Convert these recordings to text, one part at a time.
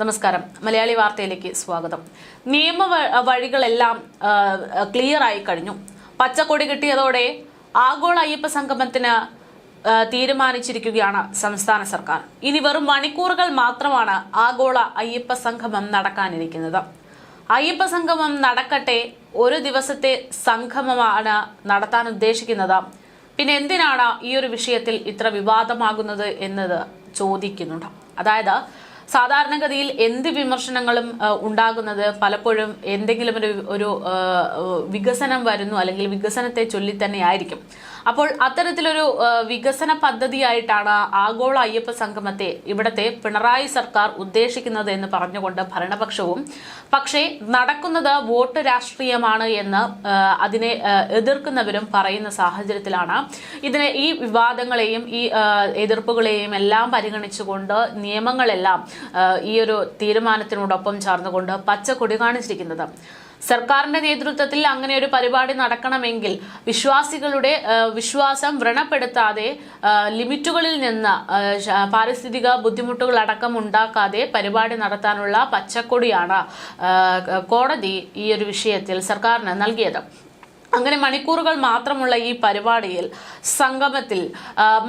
നമസ്കാരം. മലയാളി വാർത്തയിലേക്ക് സ്വാഗതം. നിയമ വഴികളെല്ലാം ക്ലിയർ ആയി കഴിഞ്ഞു. പച്ചക്കൊടി കിട്ടിയതോടെ ആഗോള അയ്യപ്പ സംഗമത്തിന് തീരുമാനിച്ചിരിക്കുകയാണ് സംസ്ഥാന സർക്കാർ. ഇനി വെറും മണിക്കൂറുകൾ മാത്രമാണ് ആഗോള അയ്യപ്പ സംഗമം നടക്കാനിരിക്കുന്നത്. അയ്യപ്പ സംഗമം നടക്കട്ടെ ഒരു ദിവസത്തെ സംഗമമാണ് നടത്താൻ ഉദ്ദേശിക്കുന്നത്. പിന്നെ എന്തിനാണ് ഈ ഒരു വിഷയത്തിൽ ഇത്ര വിവാദമാകുന്നത് എന്നത് ചോദിക്കുന്നുണ്ട്. അതായത് സാധാരണഗതിയിൽ എന്ത് വിമർശനങ്ങളും ഉണ്ടാകുന്നത്? പലപ്പോഴും എന്തെങ്കിലും ഒരു ഒരു വികസനം വരുന്നു അല്ലെങ്കിൽ വികസനത്തെ ചൊല്ലി തന്നെ ആയിരിക്കും അപ്പോൾ അത്തരത്തിലൊരു വികസന പദ്ധതിയായിട്ടാണ് ആഗോള അയ്യപ്പ സംഗമത്തെ ഇവിടത്തെ പിണറായി സർക്കാർ ഉദ്ദേശിക്കുന്നത് എന്ന് പറഞ്ഞുകൊണ്ട് ഭരണപക്ഷവും പക്ഷേ നടക്കുന്നത് വോട്ട് രാഷ്ട്രീയമാണ് എന്ന് അതിനെ എതിർക്കുന്നവരും പറയുന്ന സാഹചര്യത്തിലാണ്. ഇതിനെ ഈ വിവാദങ്ങളെയും ഈ എതിർപ്പുകളെയും എല്ലാം പരിഗണിച്ചുകൊണ്ട് നിയമങ്ങളെല്ലാം ഈ ഒരു തീരുമാനത്തിനോടൊപ്പം ചേർന്നുകൊണ്ട് പച്ചക്കൊടി കാണിച്ചിരിക്കുന്നത്. സർക്കാരിന്റെ നേതൃത്വത്തിൽ അങ്ങനെ ഒരു പരിപാടി നടക്കണമെങ്കിൽ വിശ്വാസികളുടെ വിശ്വാസം വ്രണപ്പെടുത്താതെ ലിമിറ്റുകളിൽ നിന്ന് പാരിസ്ഥിതിക ബുദ്ധിമുട്ടുകൾ അടക്കം ഉണ്ടാക്കാതെ പരിപാടി നടത്താനുള്ള പച്ചക്കൊടിയാണ് കോടതി ഈ ഒരു വിഷയത്തിൽ സർക്കാരിന് നൽകിയത്. അങ്ങനെ മണിക്കൂറുകൾ മാത്രമുള്ള ഈ പരിപാടിയിൽ സംഗമത്തിൽ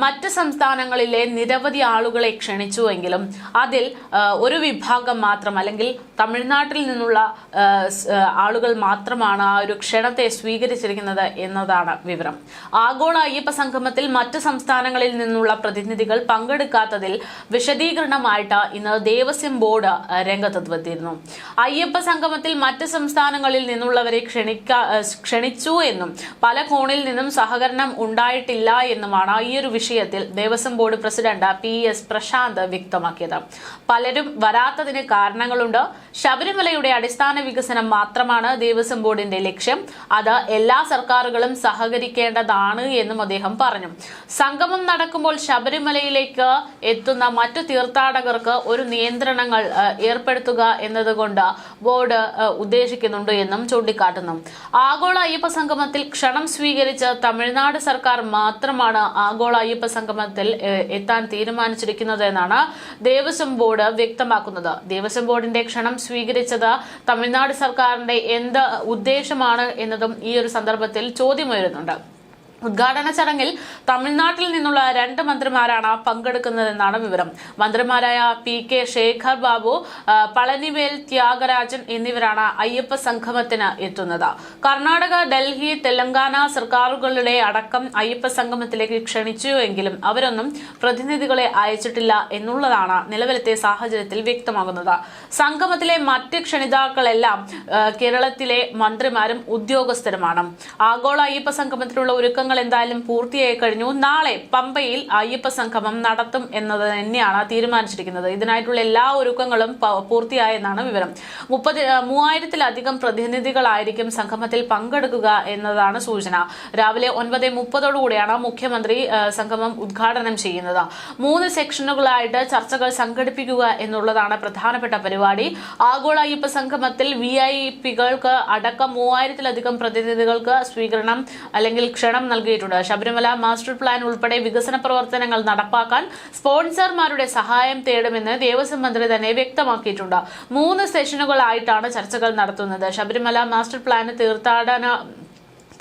മറ്റ് സംസ്ഥാനങ്ങളിലെ നിരവധി ആളുകളെ ക്ഷണിച്ചുവെങ്കിലും അതിൽ ഒരു വിഭാഗം മാത്രം അല്ലെങ്കിൽ തമിഴ്നാട്ടിൽ നിന്നുള്ള ആളുകൾ മാത്രമാണ് ആ ഒരു ക്ഷണത്തെ സ്വീകരിച്ചിരിക്കുന്നത് എന്നതാണ് വിവരം. ആഗോള അയ്യപ്പ സംഗമത്തിൽ മറ്റ് സംസ്ഥാനങ്ങളിൽ നിന്നുള്ള പ്രതിനിധികൾ പങ്കെടുക്കാത്തതിൽ വിശദീകരണമായിട്ട് ഇന്ന് ദേവസ്വം ബോർഡ് രംഗത്തെത്തിയിരുന്നു. അയ്യപ്പ സംഗമത്തിൽ മറ്റ് സംസ്ഥാനങ്ങളിൽ നിന്നുള്ളവരെ ക്ഷണിക്കാ ആ, ക്ഷണിച്ചു എന്നും പല കോണിൽ നിന്നും സഹകരണം ഉണ്ടായിട്ടില്ല എന്നുമാണ് ഈ ഒരു വിഷയത്തിൽ Devaswom board president P S Prashanth വ്യക്തമാക്കിയത്. പലരും വരാത്തതിന് കാരണങ്ങളുണ്ട്. ശബരിമലയുടെ അടിസ്ഥാന വികസനം മാത്രമാണ് ദേവസ്വം ബോർഡിന്റെ ലക്ഷ്യം. അത് എല്ലാ സർക്കാരുകളും സഹകരിക്കേണ്ടതാണ് എന്നും അദ്ദേഹം പറഞ്ഞു. സംഗമം നടക്കുമ്പോൾ ശബരിമലയിലേക്ക് എത്തുന്ന മറ്റു തീർത്ഥാടകർക്ക് ഒരു നിയന്ത്രണങ്ങൾ ഏർപ്പെടുത്തുക എന്നതുകൊണ്ട് ബോർഡ് ഉദ്ദേശിക്കുന്നുണ്ട് എന്നും ചൂണ്ടിക്കാട്ടുന്നു. ആഗോള അയ്യപ്പ സംഗമത്തിൽ ക്ഷണം സ്വീകരിച്ച തമിഴ്നാട് സർക്കാർ മാത്രമാണ് ആഗോള അയ്യപ്പ സംഗമത്തിൽ എത്താൻ തീരുമാനിച്ചിരിക്കുന്നത് എന്നാണ് ദേവസ്വം ബോർഡ് വ്യക്തമാക്കുന്നത്. ദേവസ്വം ബോർഡിന്റെ ക്ഷണം സ്വീകരിച്ചത് തമിഴ്നാട് സർക്കാരിന്റെ എന്ത് ഉദ്ദേശമാണ് എന്നതും ഈ ഒരു സന്ദർഭത്തിൽ ചോദ്യമുയരുന്നുണ്ട്. ഉദ്ഘാടന ചടങ്ങിൽ തമിഴ്നാട്ടിൽ നിന്നുള്ള രണ്ട് മന്ത്രിമാരാണ് പങ്കെടുക്കുന്നതെന്നാണ് വിവരം. മന്ത്രിമാരായ പി കെ ശേഖർ ബാബു പളനിവേൽ ത്യാഗരാജൻ എന്നിവരാണ് അയ്യപ്പ സംഗമത്തിന് എത്തുന്നത്. കർണാടക ഡൽഹി തെലങ്കാന സർക്കാരുകളുടെ അടക്കം അയ്യപ്പ സംഗമത്തിലേക്ക് ക്ഷണിച്ചുവെങ്കിലും അവരൊന്നും പ്രതിനിധികളെ അയച്ചിട്ടില്ല എന്നുള്ളതാണ് നിലവിലത്തെ സാഹചര്യത്തിൽ വ്യക്തമാകുന്നത്. സംഗമത്തിലെ മറ്റ് ക്ഷണിതാക്കളെല്ലാം കേരളത്തിലെ മന്ത്രിമാരും ഉദ്യോഗസ്ഥരുമാണ്. ആഗോള അയ്യപ്പ സംഗമത്തിനുള്ള ഒരുക്കങ്ങൾ എന്തായാലും പൂർത്തിയായി കഴിഞ്ഞു. നാളെ പമ്പയിൽ അയ്യപ്പ സംഗമം നടത്തും എന്നത് തന്നെയാണ് തീരുമാനിച്ചിരിക്കുന്നത്. ഇതിനായിട്ടുള്ള എല്ലാ ഒരുക്കങ്ങളും പൂർത്തിയായെന്നാണ് വിവരം. മുപ്പത് മൂവായിരത്തിലധികം പ്രതിനിധികളായിരിക്കും സംഗമത്തിൽ പങ്കെടുക്കുക എന്നതാണ് സൂചന. രാവിലെ ഒൻപത് മുപ്പതോടുകൂടിയാണ് മുഖ്യമന്ത്രി സംഗമം ഉദ്ഘാടനം ചെയ്യുന്നത്. മൂന്ന് സെക്ഷനുകളായിട്ട് ചർച്ചകൾ സംഘടിപ്പിക്കുക എന്നുള്ളതാണ് പ്രധാനപ്പെട്ട പരിപാടി. ആഗോള അയ്യപ്പ സംഗമത്തിൽ വി ഐ പികൾക്ക് അടക്കം മൂവായിരത്തിലധികം പ്രതിനിധികൾക്ക് സ്വീകരണം അല്ലെങ്കിൽ ക്ഷണം നൽകിയിട്ടുണ്ട്. ശബരിമല മാസ്റ്റർ പ്ലാൻ ഉൾപ്പെടെ വികസന പ്രവർത്തനങ്ങൾ നടപ്പാക്കാൻ സ്പോൺസർമാരുടെ സഹായം തേടുമെന്ന് ദേവസ്വം മന്ത്രി തന്നെ വ്യക്തമാക്കിയിട്ടുണ്ട്. മൂന്ന് സെഷനുകളായിട്ടാണ് ചർച്ചകൾ നടത്തുന്നത്. ശബരിമല മാസ്റ്റർ പ്ലാൻ തീർത്ഥാടന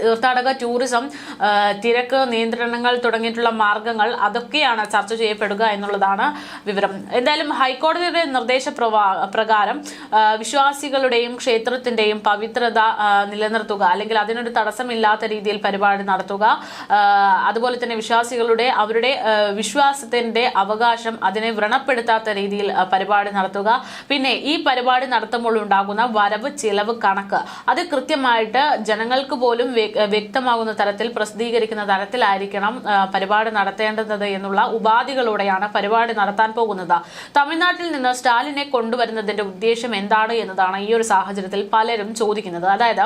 തീർത്ഥാടക ടൂറിസം തിരക്ക് നിയന്ത്രണങ്ങൾ തുടങ്ങിയിട്ടുള്ള മാർഗങ്ങൾ അതൊക്കെയാണ് ചർച്ച ചെയ്യപ്പെടുക എന്നുള്ളതാണ് വിവരം. എന്തായാലും ഹൈക്കോടതിയുടെ നിർദ്ദേശ പ്രകാരം വിശ്വാസികളുടെയും ക്ഷേത്രത്തിന്റെയും പവിത്രത നിലനിർത്തുക അല്ലെങ്കിൽ അതിനൊരു തടസ്സമില്ലാത്ത രീതിയിൽ പരിപാടി നടത്തുക അതുപോലെ തന്നെ വിശ്വാസികളുടെ അവരുടെ വിശ്വാസത്തിന്റെ അവകാശം അതിനെ വ്രണപ്പെടുത്താത്ത രീതിയിൽ പരിപാടി നടത്തുക. പിന്നെ ഈ പരിപാടി നടത്തുമ്പോൾ ഉണ്ടാകുന്ന വരവ് ചിലവ് കണക്ക്. അത് കൃത്യമായിട്ട് ജനങ്ങൾക്ക് പോലും വ്യക്തമാകുന്ന തരത്തിൽ പ്രസിദ്ധീകരിക്കുന്ന തരത്തിലായിരിക്കണം പരിപാടി നടത്തേണ്ടത് എന്നുള്ള ഉപാധികളോടെയാണ് പരിപാടി നടത്താൻ പോകുന്നത്. തമിഴ്നാട്ടിൽ നിന്ന് സ്റ്റാലിനെ കൊണ്ടുവരുന്നതിന്റെ ഉദ്ദേശം എന്താണ് എന്നതാണ് ഈ ഒരു സാഹചര്യത്തിൽ പലരും ചോദിക്കുന്നത്. അതായത്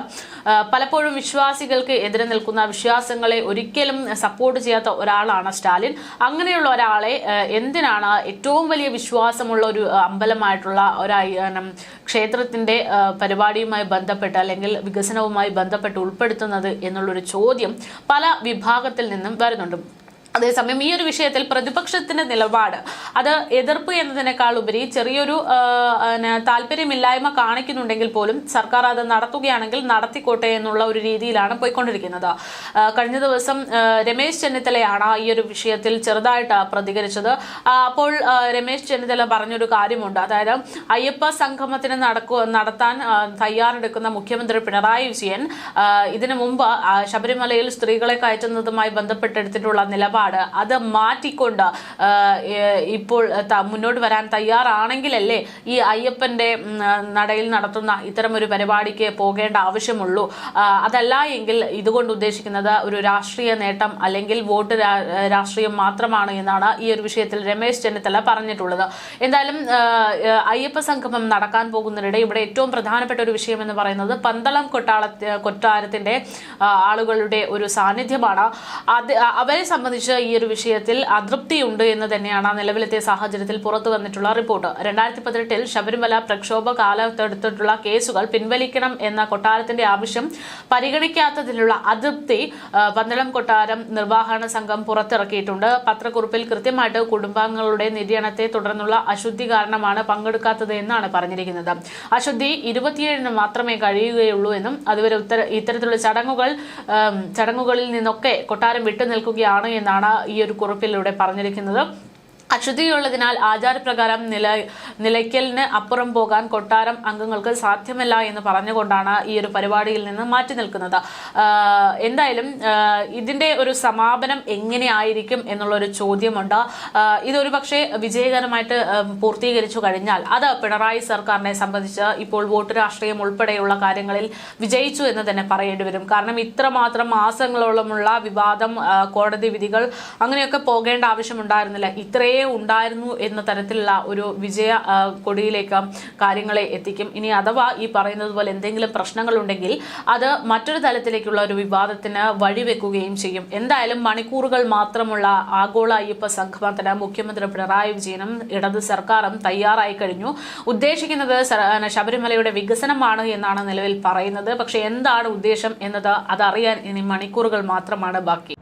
പലപ്പോഴും വിശ്വാസികൾക്ക് എതിരെ നിൽക്കുന്ന വിശ്വാസങ്ങളെ ഒരിക്കലും സപ്പോർട്ട് ചെയ്യാത്ത ഒരാളാണ് സ്റ്റാലിൻ. അങ്ങനെയുള്ള ഒരാളെ എന്തിനാണ് ഏറ്റവും വലിയ വിശ്വാസമുള്ള ഒരു അമ്പലമായിട്ടുള്ള ഒരു ക്ഷേത്രത്തിന്റെ പരിപാടിയുമായി ബന്ധപ്പെട്ട് അല്ലെങ്കിൽ വികസനവുമായി ബന്ധപ്പെട്ട് ഉൾപ്പെടുത്തുന്നത് എന്നുള്ളൊരു ചോദ്യം പല വിഭാഗത്തിൽ നിന്നും വരുന്നുണ്ട്. അതേസമയം ഈ ഒരു വിഷയത്തിൽ പ്രതിപക്ഷത്തിന്റെ നിലപാട് അത് എതിർപ്പ് എന്നതിനേക്കാൾ ഉപരി ചെറിയൊരു താല്പര്യമില്ലായ്മ കാണിക്കുന്നുണ്ടെങ്കിൽ പോലും സർക്കാർ അത് നടത്തുകയാണെങ്കിൽ നടത്തിക്കോട്ടെ എന്നുള്ള ഒരു രീതിയിലാണ് പോയിക്കൊണ്ടിരിക്കുന്നത്. കഴിഞ്ഞ ദിവസം രമേശ് ചെന്നിത്തലയാണ് ഈ ഒരു വിഷയത്തിൽ ചെറുതായിട്ട് പ്രതികരിച്ചത്. അപ്പോൾ രമേശ് ചെന്നിത്തല പറഞ്ഞൊരു കാര്യമുണ്ട്. അതായത് അയ്യപ്പ സംഗമത്തിന് നടക്കു നടത്താൻ തയ്യാറെടുക്കുന്ന മുഖ്യമന്ത്രി പിണറായി വിജയൻ ഇതിനു മുമ്പ് ശബരിമലയിൽ സ്ത്രീകളെ കയറ്റുന്നതുമായി ബന്ധപ്പെട്ടെടുത്തിട്ടുള്ള നിലപാട് അത് മാറ്റിക്കൊണ്ട് ഇപ്പോൾ മുന്നോട്ട് വരാൻ തയ്യാറാണെങ്കിലല്ലേ ഈ അയ്യപ്പന്റെ നടയിൽ നടത്തുന്ന ഇത്തരമൊരു പരിപാടിക്ക് പോകേണ്ട ആവശ്യമുള്ളൂ. അതല്ല എങ്കിൽ ഇതുകൊണ്ട് ഉദ്ദേശിക്കുന്നത് ഒരു രാഷ്ട്രീയ നേട്ടം അല്ലെങ്കിൽ വോട്ട് രാഷ്ട്രീയം മാത്രമാണ് എന്നാണ് ഈ ഒരു വിഷയത്തിൽ രമേശ് ചെന്നിത്തല പറഞ്ഞിട്ടുള്ളത്. എന്തായാലും അയ്യപ്പ സംഗമം നടക്കാൻ പോകുന്നതിനിടെ ഇവിടെ ഏറ്റവും പ്രധാനപ്പെട്ട ഒരു വിഷയം എന്ന് പറയുന്നത് പന്തളം കൊട്ടാള കൊട്ടാരത്തിന്റെ ആളുകളുടെ ഒരു സാന്നിധ്യമാണ്. അത് അവരെ സംബന്ധിച്ച് ഈ ഒരു വിഷയത്തിൽ അതൃപ്തിയുണ്ട് എന്ന് തന്നെയാണ് നിലവിലത്തെ സാഹചര്യത്തിൽ പുറത്തു വന്നിട്ടുള്ള റിപ്പോർട്ട്. രണ്ടായിരത്തി പതിനെട്ടിൽ ശബരിമല പ്രക്ഷോഭ കാലത്തെടുത്തിട്ടുള്ള കേസുകൾ പിൻവലിക്കണം എന്ന കൊട്ടാരത്തിന്റെ ആവശ്യം പരിഗണിക്കാത്തതിലുള്ള അതൃപ്തി പന്തളം കൊട്ടാരം നിർവാഹണ സംഘം പുറത്തിറക്കിയിട്ടുണ്ട്. പത്രക്കുറിപ്പിൽ കൃത്യമായിട്ട് കുടുംബാംഗങ്ങളുടെ നിര്യാണത്തെ തുടർന്നുള്ള അശുദ്ധി കാരണമാണ് പങ്കെടുക്കാത്തത് എന്നാണ് പറഞ്ഞിരിക്കുന്നത്. അശുദ്ധി ഇരുപത്തിയേഴിന് മാത്രമേ കഴിയുകയുള്ളൂ എന്നും അതുവരെ ഇത്തരത്തിലുള്ള ചടങ്ങുകൾ ചടങ്ങുകളിൽ നിന്നൊക്കെ കൊട്ടാരം വിട്ടു നിൽക്കുകയാണ് എന്നാണ് ഈ ഒരു കുറിപ്പിലൂടെ പറഞ്ഞിരിക്കുന്നത്. അശുദ്ധിയുള്ളതിനാൽ ആചാരപ്രകാരം നില നിലയ്ക്കലിന് അപ്പുറം പോകാൻ കൊട്ടാരം അംഗങ്ങൾക്ക് സാധ്യമല്ല എന്ന് പറഞ്ഞുകൊണ്ടാണ് ഈ ഒരു പരിപാടിയിൽ നിന്ന് മാറ്റി നിൽക്കുന്നത്. എന്തായാലും ഇതിന്റെ ഒരു സമാപനം എങ്ങനെയായിരിക്കും എന്നുള്ളൊരു ചോദ്യമുണ്ട്. ഇതൊരു പക്ഷേ വിജയകരമായിട്ട് പൂർത്തീകരിച്ചു കഴിഞ്ഞാൽ അത് പിണറായി സർക്കാരിനെ സംബന്ധിച്ച് ഇപ്പോൾ വോട്ട് രാഷ്ട്രീയം ഉൾപ്പെടെയുള്ള കാര്യങ്ങളിൽ വിജയിച്ചു എന്ന് തന്നെ പറയേണ്ടി വരും. കാരണം ഇത്രമാത്രം മാസങ്ങളോളമുള്ള വിവാദം കോടതി വിധികൾ അങ്ങനെയൊക്കെ പോകേണ്ട ആവശ്യമുണ്ടായിരുന്നില്ല. ഇത്രയേ ഉണ്ടായിരുന്നു എന്ന തരത്തിലുള്ള ഒരു വിജയ കൊടിയിലേക്ക് കാര്യങ്ങളെ എത്തിക്കും. ഇനി അഥവാ ഈ പറയുന്നത് പോലെ എന്തെങ്കിലും പ്രശ്നങ്ങളുണ്ടെങ്കിൽ അത് മറ്റൊരു തലത്തിലേക്കുള്ള ഒരു വിവാദത്തിന് വഴിവെക്കുകയും ചെയ്യും. എന്തായാലും മണിക്കൂറുകൾ മാത്രമുള്ള ആഗോള അയ്യപ്പ സംഗമത്തിന് മുഖ്യമന്ത്രി പിണറായി വിജയനും ഇടത് സർക്കാരും തയ്യാറായി കഴിഞ്ഞു. ഉദ്ദേശിക്കുന്നത് ശബരിമലയുടെ വികസനമാണ് എന്നാണ് നിലവിൽ പറയുന്നത്. പക്ഷേ എന്താണ് ഉദ്ദേശം എന്നത് അതറിയാൻ ഇനി മണിക്കൂറുകൾ മാത്രമാണ് ബാക്കി.